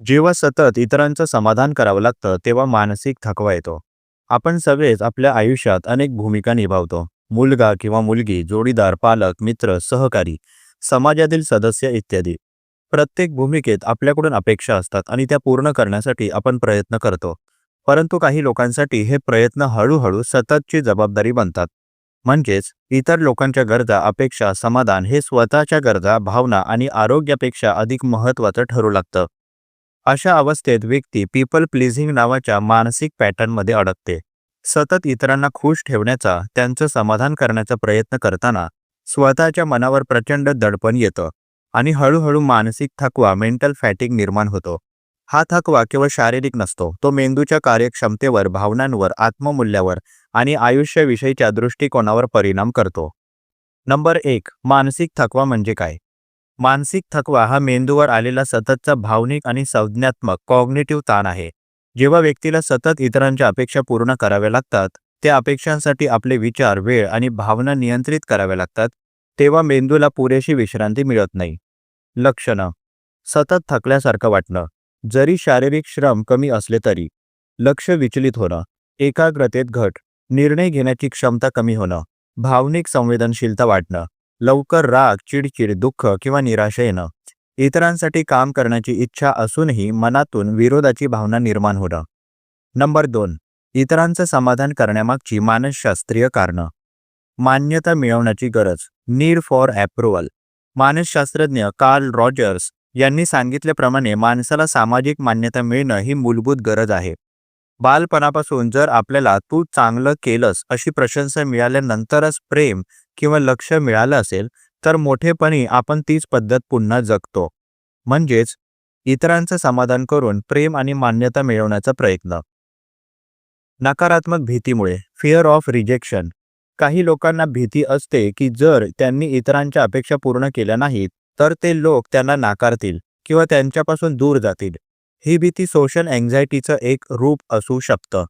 जेव्हा सतत इतरांचं समाधान करावं लागतं तेव्हा मानसिक थकवा येतो. आपण सगळेच आपल्या आयुष्यात अनेक भूमिका निभावतो. मुलगा किंवा मुलगी जोडीदार पालक मित्र सहकारी समाजातील सदस्य इत्यादी. प्रत्येक भूमिकेत आपल्याकडून अपेक्षा असतात आणि त्या पूर्ण करण्यासाठी आपण प्रयत्न करतो. परंतु काही लोकांसाठी हे प्रयत्न हळूहळू सततची जबाबदारी बनतात. म्हणजेच इतर लोकांच्या गरजा अपेक्षा समाधान हे स्वतःच्या गरजा भावना आणि आरोग्यापेक्षा अधिक महत्त्वाचं ठरू लागतं. अशा अवस्थेत व्यक्ती पीपल प्लीझिंग नावाच्या मानसिक पॅटर्नमध्ये अडकते. सतत इतरांना खुश ठेवण्याचा त्यांचं समाधान करण्याचा प्रयत्न करताना स्वतःच्या मनावर प्रचंड दडपण येतं. आणि हळूहळू मानसिक थकवा मेंटल फॅटिक निर्माण होतो. हा थकवा केवळ शारीरिक नसतो तो मेंदूच्या कार्यक्षमतेवर भावनांवर आत्ममूल्यावर आणि आयुष्याविषयीच्या दृष्टिकोनावर परिणाम करतो. नंबर एक मानसिक थकवा म्हणजे काय? मानसिक थकवा हा मेंदूवर आलेला सततचा भावनिक आणि संज्ञात्मक कॉग्नेटिव्ह ताण आहे. जेव्हा व्यक्तीला सतत इतरांच्या अपेक्षा पूर्ण कराव्या लागतात त्या अपेक्षांसाठी आपले विचार वेळ आणि भावना नियंत्रित कराव्या लागतात तेव्हा मेंदूला पुरेशी विश्रांती मिळत नाही. लक्षणं. सतत थकल्यासारखं वाटणं. जरी शारीरिक श्रम कमी असले तरी. लक्ष विचलित होणं. एकाग्रतेत घट. निर्णय घेण्याची क्षमता कमी होणं. भावनिक संवेदनशीलता वाढणं. लवकर राग चिडचिड दुःख किंवा निराशा येणं. इतरांसाठी काम करण्याची इच्छा असूनही मनातून विरोधाची भावना निर्माण होणं. नंबर दोन इतरांचं समाधान करण्यामागची मानसशास्त्रीय कारणं. मान्यता मिळवण्याची गरज नीड फॉर अप्रुव्हल मानसशास्त्रज्ञ कार्ल रॉजर्स यांनी सांगितल्याप्रमाणे माणसाला सामाजिक मान्यता मिळणं ही मूलभूत गरज आहे. बालपणापासून जर आपल्याला तू चांगलं केलंस अशी प्रशंसा मिळाल्यानंतरच प्रेम किंवा लक्ष मिळालं असेल तर मोठेपणी आपण तीच पद्धत पुन्हा जगतो. म्हणजेच इतरांचं समाधान करून प्रेम आणि मान्यता मिळवण्याचा प्रयत्न. नकारात्मक भीतीमुळे फिअर ऑफ रिजेक्शन काही लोकांना भीती असते की जर त्यांनी इतरांच्या अपेक्षा पूर्ण केल्या नाहीत तर ते लोक त्यांना नाकारतील किंवा त्यांच्यापासून दूर जातील. ही भीती सोशल अँझायटीचं एक रूप असू शकतं.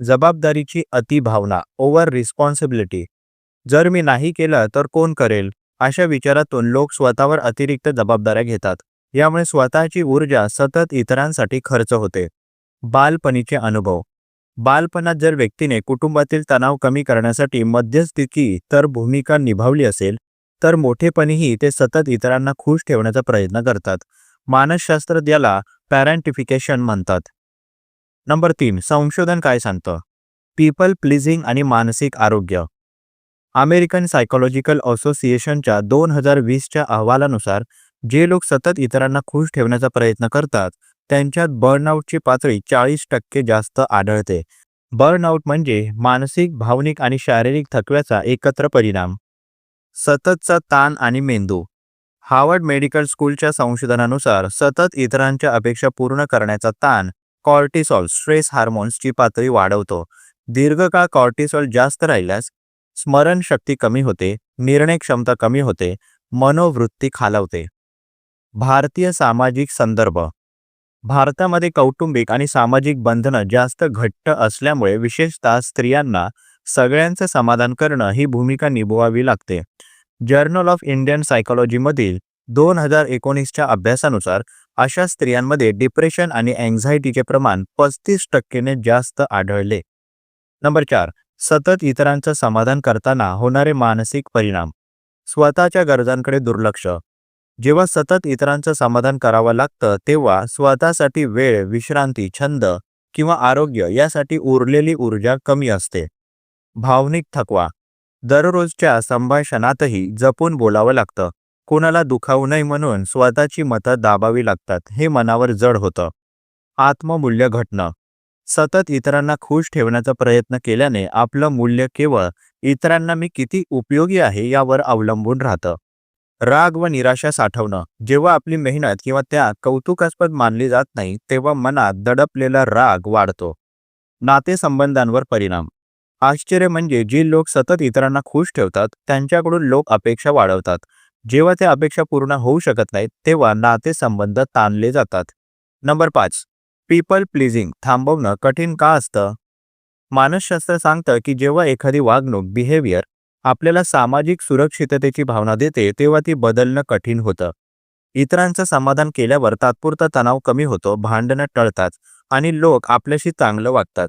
जबाबदारीची अतिभावना ओव्हर रिस्पॉन्सिबिलिटी. जर मी नाही केलं तर कोण करेल? अशा विचारातून लोक स्वतःवर अतिरिक्त जबाबदाऱ्या घेतात. यामुळे स्वतःची ऊर्जा सतत इतरांसाठी खर्च होते. बालपणीचे अनुभव. बालपणात जर व्यक्तीने कुटुंबातील तणाव कमी करण्यासाठी मध्यस्थी तर भूमिका निभावली असेल तर मोठेपणीही ते सतत इतरांना खुश ठेवण्याचा प्रयत्न करतात. मानसशास्त्रज्ञाला पॅरेंटिफिकेशन म्हणतात. नंबर तीन संशोधन काय सांगतं? पीपल प्लीजिंग आणि मानसिक आरोग्य. अमेरिकन सायकोलॉजिकल असोसिएशनच्या दोन हजार वीसच्या अहवालानुसार जे लोक सतत इतरांना खुश ठेवण्याचा प्रयत्न करतात त्यांच्यात बर्नआउटची पातळी चाळीस टक्के जास्त आढळते. बर्नआउट म्हणजे मानसिक भावनिक आणि शारीरिक थकव्याचा एकत्र परिणाम. सततचा ताण आणि मेंदू. हार्वर्ड मेडिकल स्कूलच्या संशोधनानुसार सतत इतरांच्या अपेक्षा पूर्ण करण्याचा ताण कॉर्टिसॉल स्ट्रेस हार्मोन्सची पातळी वाढवतो. दीर्घकाळ कॉर्टिसॉल जास्त राहिल्यास स्मरणशक्ती कमी होते निर्णय क्षमता कमी होते मनोवृत्ती खालावते. भारतीय सामाजिक संदर्भ. भारतामध्ये कौटुंबिक आणि सामाजिक बंधनं जास्त घट्ट असल्यामुळे विशेषतः स्त्रियांना सगळ्यांचं समाधान करणं ही भूमिका निभवावी लागते. जर्नल ऑफ इंडियन सायकोलॉजीमधील दोन हजार एकोणीसच्या अभ्यासानुसार अशा स्त्रियांमध्ये डिप्रेशन आणि अँझायटीचे प्रमाण पस्तीस टक्केने जास्त आढळले. नंबर चार सतत इतरांचं समाधान करताना होणारे मानसिक परिणाम. स्वतःच्या गरजांकडे दुर्लक्ष. जेव्हा सतत इतरांचं समाधान करावं लागतं तेव्हा स्वतःसाठी वेळ विश्रांती छंद किंवा आरोग्य यासाठी उरलेली ऊर्जा कमी असते. भावनिक थकवा. दररोजच्या संभाषणातही जपून बोलावं लागतं. कोणाला दुखावू नये म्हणून स्वतःची मतं दाबावी लागतात हे मनावर जड होतं. आत्ममूल्य घटणं. सतत इतरांना खुश ठेवण्याचा प्रयत्न केल्याने आपलं मूल्य केवळ इतरांना मी किती उपयोगी आहे यावर अवलंबून राहतं. राग व निराशा साठवणं. जेव्हा आपली मेहनत किंवा त्या कौतुकास्पद मानली जात नाही तेव्हा मनात दडपलेला राग वाढतो. नातेसंबंधांवर परिणाम. आश्चर्य म्हणजे जी लोक सतत इतरांना खुश ठेवतात त्यांच्याकडून लोक अपेक्षा वाढवतात. जेव्हा त्या अपेक्षा पूर्ण होऊ शकत नाहीत तेव्हा नातेसंबंध ताणले जातात. नंबर पाच. पीपल प्लीझिंग थांबवणं कठीण का असतं? मानसशास्त्र सांगतं की जेव्हा एखादी वागणूक बिहेवियर आपल्याला सामाजिक सुरक्षिततेची भावना देते तेव्हा ती बदलणं कठीण होतं. इतरांचं समाधान केल्यावर तात्पुरता तणाव कमी होतो भांडणं टळतात आणि लोक आपल्याशी चांगलं वागतात.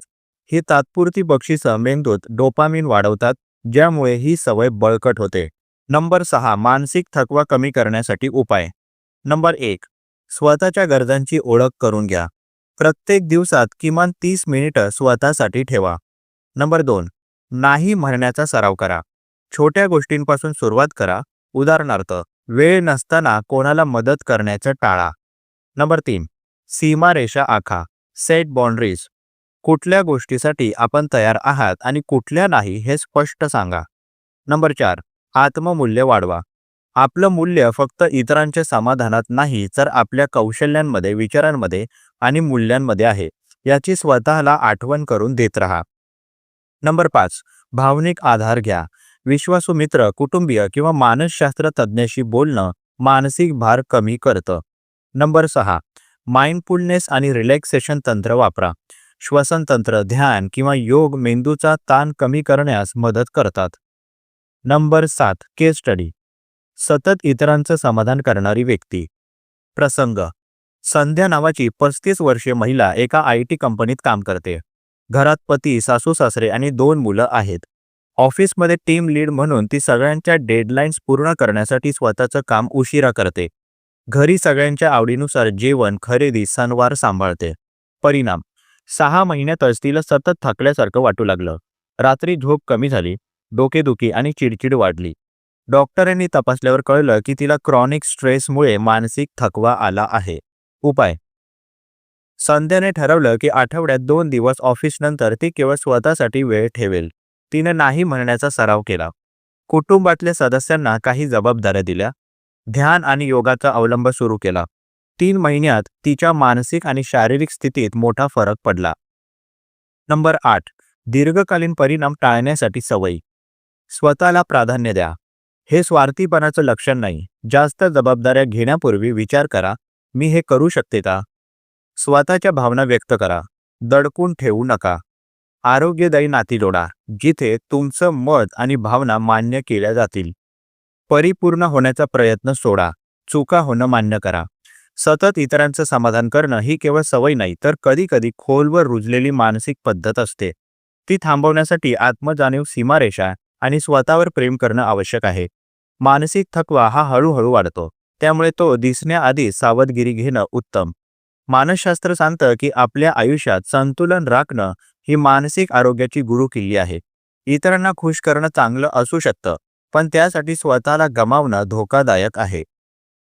ही तात्पुरती बक्षिसं मेंदूत डोपामिन वाढवतात ज्यामुळे ही सवय बळकट होते. नंबर सहा मानसिक थकवा कमी करण्यासाठी उपाय. नंबर एक स्वतःच्या गरजांची ओळख करून घ्या. प्रत्येक दिवसात किमान तीस मिनिटं स्वतःसाठी ठेवा. नंबर दोन नाही म्हणण्याचा सराव करा. छोट्या गोष्टींपासून सुरुवात करा. उदाहरणार्थ वेळ नसताना कोणाला मदत करण्याचं टाळा. नंबर तीन सीमारेषा आखा. Set boundaries. कुठल्या गोष्टीसाठी आपण तयार आहात आणि कुठल्या नाही हे स्पष्ट सांगा. नंबर चार आत्ममूल्य वाढवा. आपलं मूल्य फक्त इतरांच्या समाधानात नाही तर आपल्या कौशल्यांमध्ये विचारांमध्ये आणि मूल्यांमध्ये आहे. याची स्वतःला आठवण करून देत राहा. नंबर पाच भावनिक आधार घ्या. विश्वासू मित्र कुटुंबीय किंवा मानसशास्त्र तज्ज्ञाशी बोलणं मानसिक भार कमी करतं. नंबर सहा माइंडफुलनेस आणि रिलॅक्सेशन तंत्र वापरा. श्वसन तंत्र ध्यान किंवा योग मेंदूचा ताण कमी करण्यास मदत करतात. नंबर सात केस स्टडी. सतत इतरांचं समाधान करणारी व्यक्ती. प्रसंग. संध्या नावाची पस्तीस वर्षीय महिला एका आय टी कंपनीत काम करते. घरात पती सासू सासरे आणि दोन मुलं आहेत. ऑफिसमध्ये टीम लीड म्हणून ती सगळ्यांच्या डेडलाईन्स पूर्ण करण्यासाठी स्वतःचं काम उशिरा करते. घरी सगळ्यांच्या आवडीनुसार जेवण खरेदी सणवार सांभाळते. परिणाम. सहा महिन्यातच तिला सतत थकल्यासारखं वाटू लागलं. रात्री झोप कमी झाली डोकेदुखी आणि चिडचिड वाढली. डॉक्टरांनी तपासल्यावर कळलं की तिला क्रॉनिक स्ट्रेसमुळे मानसिक थकवा आला आहे. उपाय. संध्याने ठरवलं की आठवड्यात दोन दिवस ऑफिसनंतर ती केवळ स्वतःसाठी वेळ ठेवेल. तिनं नाही म्हणण्याचा सराव केला. कुटुंबातल्या सदस्यांना काही जबाबदाऱ्या दिल्या. ध्यान आणि योगाचा अवलंब सुरू केला. तीन महिन्यात तिच्या मानसिक आणि शारीरिक स्थितीत मोठा फरक पडला. नंबर आठ दीर्घकालीन परिणाम टाळण्यासाठी सवयी. स्वतःला प्राधान्य द्या. हे स्वार्थीपणाचं लक्षण नाही. जास्त जबाबदाऱ्या घेण्यापूर्वी विचार करा मी हे करू शकते का? स्वतःच्या भावना व्यक्त करा. दडकून ठेवू नका. आरोग्यदायी नाती जोडा जिथे तुमचं मत आणि भावना मान्य केल्या जातील. परिपूर्ण होण्याचा प्रयत्न सोडा. चुका होणं मान्य करा. सतत इतरांचं समाधान करणं ही केवळ सवय नाही तर कधीकधी खोलवर रुजलेली मानसिक पद्धत असते. ती थांबवण्यासाठी आत्मजाणीव सीमारेषा आणि स्वतःवर प्रेम करणं आवश्यक आहे. मानसिक थकवा हा हळूहळू वाढतो त्यामुळे तो दिसण्याआधी सावधगिरी घेणं उत्तम. मानसशास्त्र सांगतं की आपल्या आयुष्यात संतुलन राखणं ही मानसिक आरोग्याची गुरुकिल्ली आहे. इतरांना खुश करणं चांगलं असू शकतं पण त्यासाठी स्वतःला गमावणं धोकादायक आहे.